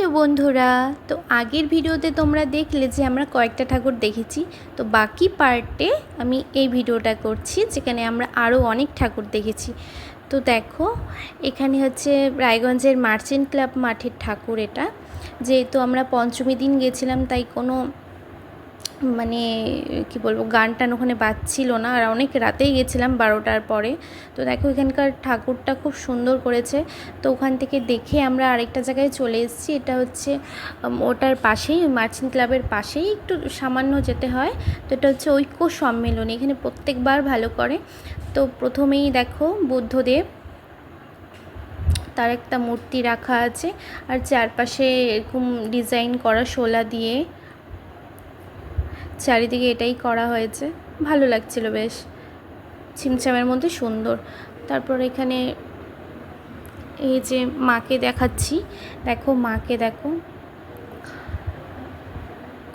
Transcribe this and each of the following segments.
Hello বন্ধুরা, তো আগের ভিডিওতে তোমরা দেখলে যে আমরা কয়েকটা ঠাকুর দেখেছি, তো বাকি পার্টে আমি এই ভিডিওটা করছি যেখানে আমরা আরও অনেক ঠাকুর দেখেছি। তো দেখো, এখানে হচ্ছে রায়গঞ্জের মার্চেন্ট ক্লাব মাঠের ঠাকুর এটা। যেহেতু আমরা পঞ্চমী দিন গেছিলাম, তাই কোনো মানে কি বলব গান টান ওখানে বাজছিল না। আর অনেক রাতেই গেছিলাম বারোটার পরে। তো দেখো, এখানকার ঠাকুরটা খুব সুন্দর করেছে। তো ওখান থেকে দেখে আমরা আরেকটা জায়গায় চলে এসেছি। এটা হচ্ছে ওটার পাশেই, মার্চেন্ট ক্লাবের পাশেই একটু সামান্য যেতে হয়। তো এটা হচ্ছে ঐক্য সম্মেলনী। এখানে প্রত্যেকবার ভালো করে। তো প্রথমেই দেখো, বুদ্ধদেব, তার একটা মূর্তি রাখা আছে। আর চারপাশে এরকম ডিজাইন করা শোলা দিয়ে চারিদিকে এটাই করা হয়েছে। ভালো লাগছিল বেশ। ছিমছামের মধ্যে সুন্দর। তারপর এখানে এই যে মাকে দেখাচ্ছি। দেখো, মাকে দেখো।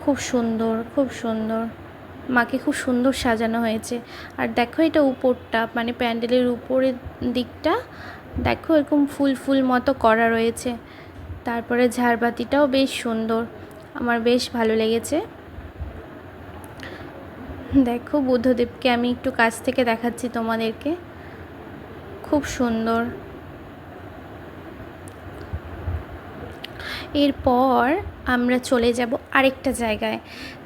খুব সুন্দর খুব সুন্দর। মাকে খুব সুন্দর সাজানো হয়েছে। আর দেখো এটা উপরটা মানে প্যান্ডেলের উপরের দিকটা। দেখো, এরকম ফুল ফুল মতো করা রয়েছে। তারপরে ঝাড়বাতিটাও বেশ সুন্দর। আমার বেশ ভালো লেগেছে। দেখো বুদ্ধদেবকে, আমি একটু কাছ থেকে দেখাচ্ছি তোমাদেরকে। খুব সুন্দর। এরপর আমরা চলে যাব আরেকটা জায়গায়।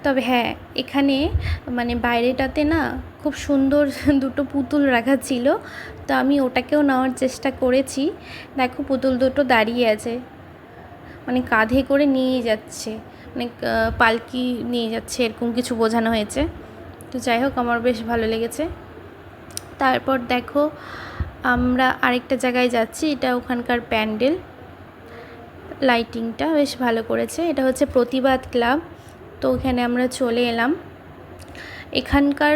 তবে হ্যাঁ এখানে মানে বাইরেটাতে না খুব সুন্দর দুটো পুতুল রাখা ছিল। তো আমি ওটাকেও নেওয়ার চেষ্টা করেছি। দেখো পুতুল দুটো দাঁড়িয়ে আছে। মানে কাঁধে করে নিয়ে যাচ্ছে। মানে পালকি নিয়ে যাচ্ছে, এরকম কিছু বোঝানো হয়েছে। তো যাই হোক, আমার বেশ ভালো লেগেছে। তারপর দেখো, আমরা আরেকটা জায়গায় যাচ্ছি, এটা ওখানকার প্যান্ডেল। লাইটিংটা বেশ ভালো করেছে, এটা হচ্ছে প্রতিবাদ ক্লাব। তো ওখানে আমরা চলে এলাম। এখানকার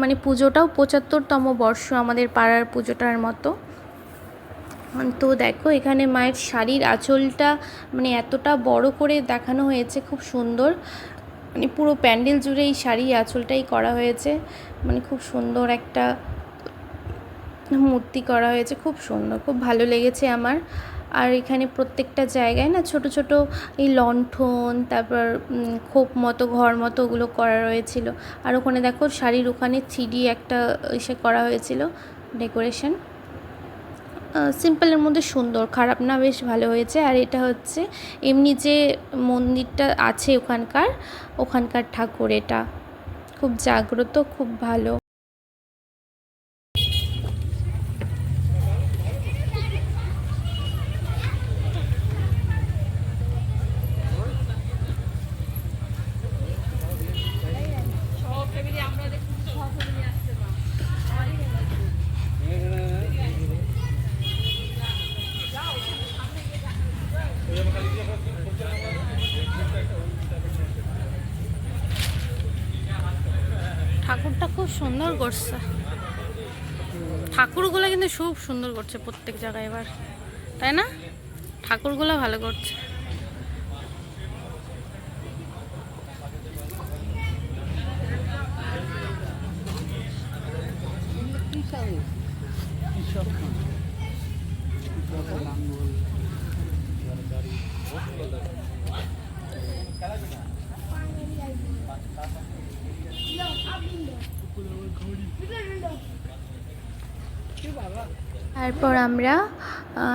মানে পুজোটাও পঁচাত্তরতম বর্ষ, আমাদের পাড়ার পুজোটার মতো। তো দেখো, এখানে মায়ের শাড়ির আঁচলটা মানে এতটা বড় করে দেখানো হয়েছে, খুব সুন্দর। মানে পুরো প্যান্ডেল জুড়ে এই শাড়ি আঁচলটাই করা হয়েছে। মানে খুব সুন্দর একটা মূর্তি করা হয়েছে, খুব সুন্দর, খুব ভালো লেগেছে আমার। আর এখানে প্রত্যেকটা জায়গায় না ছোট ছোট এই লণ্ঠন, তারপর খোপ মতো, ঘর মতো ওগুলো করা রয়েছিল। আর ওখানে দেখো শাড়ির ওখানে থ্রি একটা ইসে করা হয়েছিল, ডেকোরেশন। সিম্পলের মধ্যে সুন্দর, খারাপ না, বেশ ভালো হয়েছে। আর এটা হচ্ছে এমনি যে মন্দিরটা আছে ওখানকার ওখানকার ঠাকুর এটা। খুব জাগ্রত, খুব ভালো। ঠাকুরটা খুব সুন্দর করছে। ঠাকুরগুলো কিন্তু খুব সুন্দর করছে প্রত্যেক জায়গায় এবার, তাই না? ঠাকুরগুলো ভালো করছে। তারপর আমরা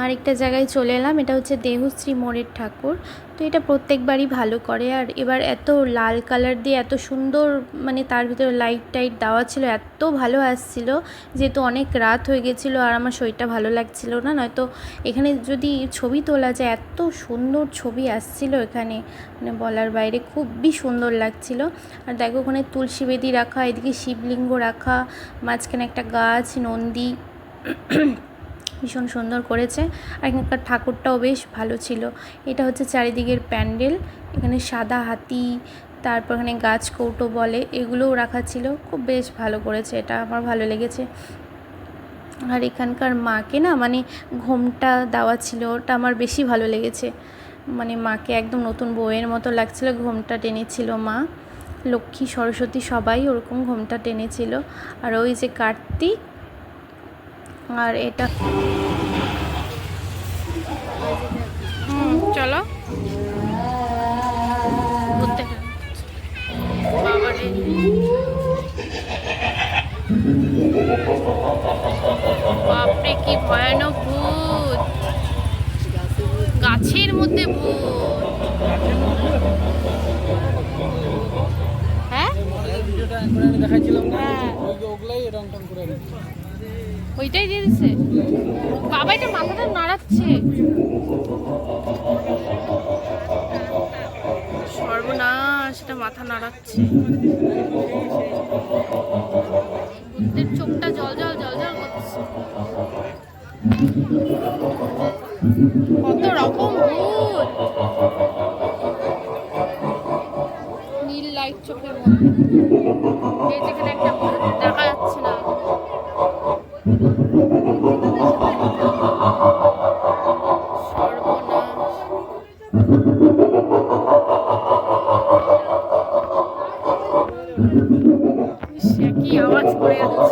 আরেকটা জায়গায় চলে এলাম, এটা হচ্ছে দেহশ্রী মোড়ের ঠাকুর। তো এটা প্রত্যেকবারই ভালো করে, আর এবার এত লাল কালার দিয়ে এত সুন্দর মানে তার ভিতরে লাইট টাইট দেওয়া ছিল, এত ভালো আসছিল, যেহেতু অনেক রাত হয়ে গেছিল, আর আমার শরীরটা ভালো লাগছিল না। নয়তো এখানে যদি ছবি তোলা যায়, এত সুন্দর ছবি আসছিল এখানে মানে বলার বাইরে খুবই সুন্দর লাগছিল। আর দেখো ওখানে তুলসী বেদি রাখা, এদিকে শিবলিঙ্গ রাখা, মাঝখানে একটা গাছ, নন্দী ভীষণ সুন্দর করেছে। আর এখানকার ঠাকুরটাও বেশ ভালো ছিল। এটা হচ্ছে চারিদিকের প্যান্ডেল। এখানে সাদা হাতি, তারপর এখানে গাছ কৌটো বলে, এগুলোও রাখা ছিল। খুব বেশ ভালো করেছে এটা, আমার ভালো লেগেছে। আর এখানকার মাকে না মানে ঘোমটা দেওয়া ছিল, ওটা আমার বেশি ভালো লেগেছে। মানে মাকে একদম নতুন বউয়ের মতো লাগছিল, ঘোমটা টেনেছিল মা। লক্ষ্মী, সরস্বতী সবাই ওরকম ঘোমটা টেনেছিল। আর ওই যে কার্তিক আর এটা হুম, চলো। বাপরে কি ভয়ানক ভূত। গাছের মধ্যে ভূত। হ্যাঁ? ভিডিওটা দেখাচ্ছিলাম হ্যাঁ। ওই ওগুলাই রং টং করে ওইটাই দিয়ে দিছে। বাবা এটা মাথাটা নাড়াচ্ছে। সর্বনাশ, এটা মাথা নাড়াচ্ছে। বুদ্ধের চোখটা জল জল জল জল করছে। কত রকম ভূত। নীল লাইট চোখের মধ্যে। একটা কি আওয়াজ করে যাচ্ছে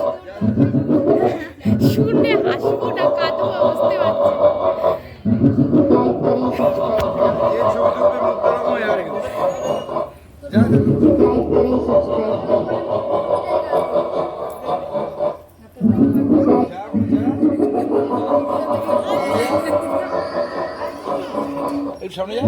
শুনে হাসবো না কাঁদবো বুঝতে পারছি সামনে যা।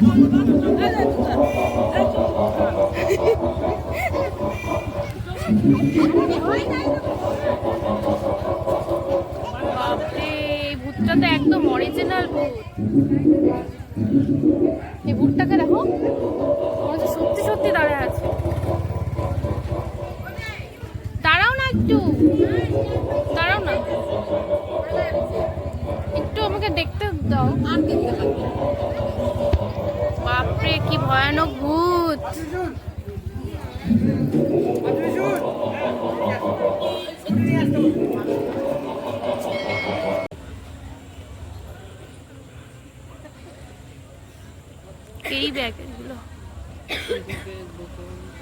বাপরে এই ভূতটা তো একদম অরিজিনাল ভূত। এই ভূতটাকে দেখো সত্যি সত্যি দাঁড়ায় আছে। দাঁড়াও না একটু। দাঁড়াও না। একটু আমাকে দেখতে দাও। বাপরে, কি ভয়ানক ভূত। এই ব্যাগ এগুলো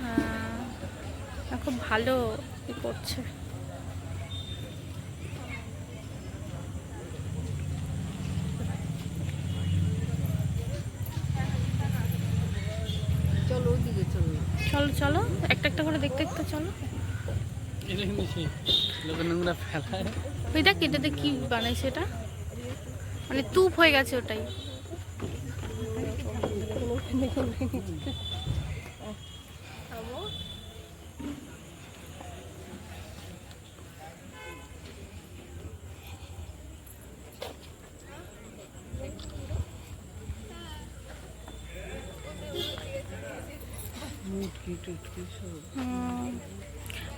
হ্যাঁ খুব ভালো ই করছে চলো চলো। চলো চলো একটা একটা করে দেখতে দেখতে চলো। ওই দেখ এটাতে কি বানাইছে এটা? মানে তুপ হয়ে গেছে ওটাই মুটকি টুটকি সব হুম।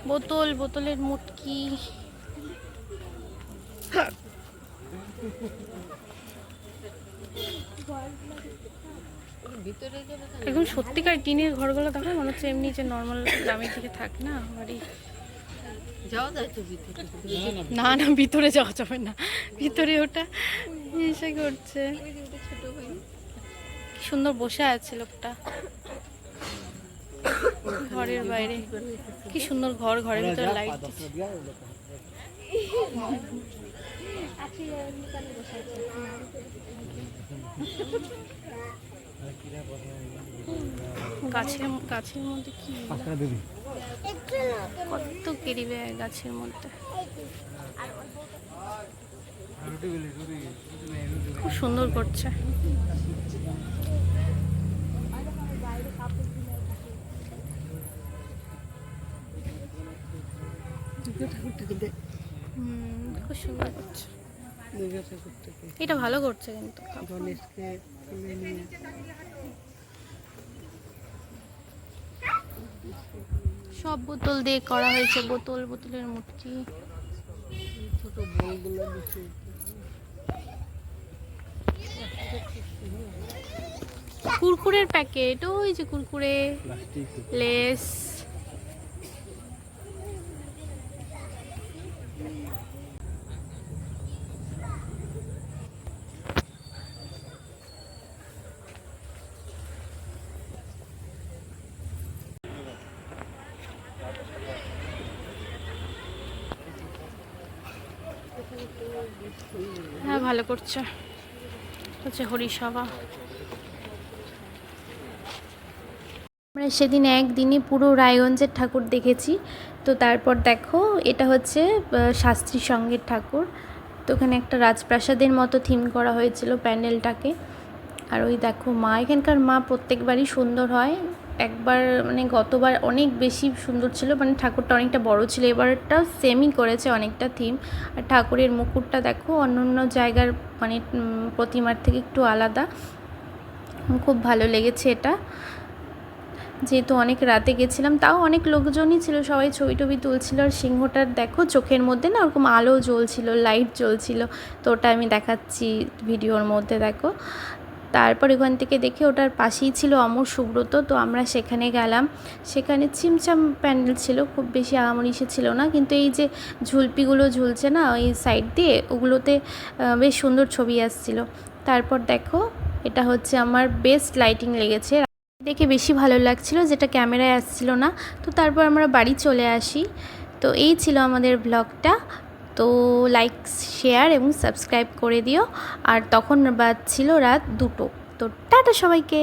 বোতল বোতলের মুটকি ভিতরে যাবে কেন? এখন সত্যিকার টিনের ঘরগুলো দেখো মনে হচ্ছে এমনি যে নর্মাল গ্রামের দিকে থাকে না বাড়ি। যাওয়া যায় না না ভিতরে যাওয়া যাবে না। ভিতরে ওটা এসে করছে। সুন্দর বসে আছে লোকটা। ঘরের বাইরে। কি সুন্দর ঘর ঘরের ভিতরে লাইট দিচ্ছে। গাছের গাছের মধ্যে কি? কত কেরিবে গাছের মধ্যে? খুব সুন্দর করছে। হুম খুব সুন্দর করছে। এটা ভালো করছে কিন্তু গণেশকে তুলে নিয়ে সব বোতল দিয়ে করা হয়েছে বোতল বোতলের মূর্তি। ছোট বলগুলো দিচ্ছে কুরকুরের প্যাকেট ওই যে কুরকুরে লেস। হ্যাঁ ভালো করছে। হচ্ছে হরিসভা। আমরা সেদিন একদিনই পুরো রায়গঞ্জের ঠাকুর দেখেছি। তো তারপর দেখো, এটা হচ্ছে শাস্ত্রী সঙ্গের ঠাকুর। তো ওখানে একটা রাজপ্রাসাদের মতো থিম করা হয়েছিল প্যান্ডেলটাকে। আর ওই দেখো, মা, এখানকার মা প্রত্যেকবারই সুন্দর হয়। একবার মানে গতবার অনেক বেশি সুন্দর ছিল মানে ঠাকুরটা অনেকটা বড় ছিল। এবারটা সেমই করেছে অনেকটা থিম আর ঠাকুরের মুকুটটা দেখো অন্য অন্য জায়গার মানে প্রতিমার থেকে একটু আলাদা। খুব ভালো লেগেছে এটা। যেহেতু অনেক রাতে গেছিলাম, তাও অনেক লোকজনই ছিল, সবাই ছবি টবি তুলছিল। আর সিংহটার দেখো, চোখের মধ্যে না ওরকম আলো জ্বলছিল লাইট জ্বলছিল। তো ওটা আমি দেখাচ্ছি ভিডিওর মধ্যে, দেখো। তারপর ওখান থেকে দেখে ওটার পাশেই ছিল অমর সুব্রত, তো আমরা সেখানে গেলাম। সেখানে চিমচাম প্যান্ডেল ছিল, খুব বেশি আহামরি সে ছিল না, কিন্তু এই যে ঝুলপিগুলো ঝুলছে না, ওই সাইড দিয়ে, ওগুলোতে বেশ সুন্দর ছবি আসছিল। তারপর দেখো, এটা হচ্ছে আমার বেস্ট লাইটিং লেগেছে। দেখে বেশি ভালো লাগছিল, যেটা ক্যামেরায় আসছিল না। তো তারপর আমরা বাড়ি চলে আসি। তো এই ছিল আমাদের ব্লগটা। তো লাইক শেয়ার এবং সাবস্ক্রাইব করে দিও। আর তখন বাজছিল রাত দুটো। তো টাটা সবাইকে।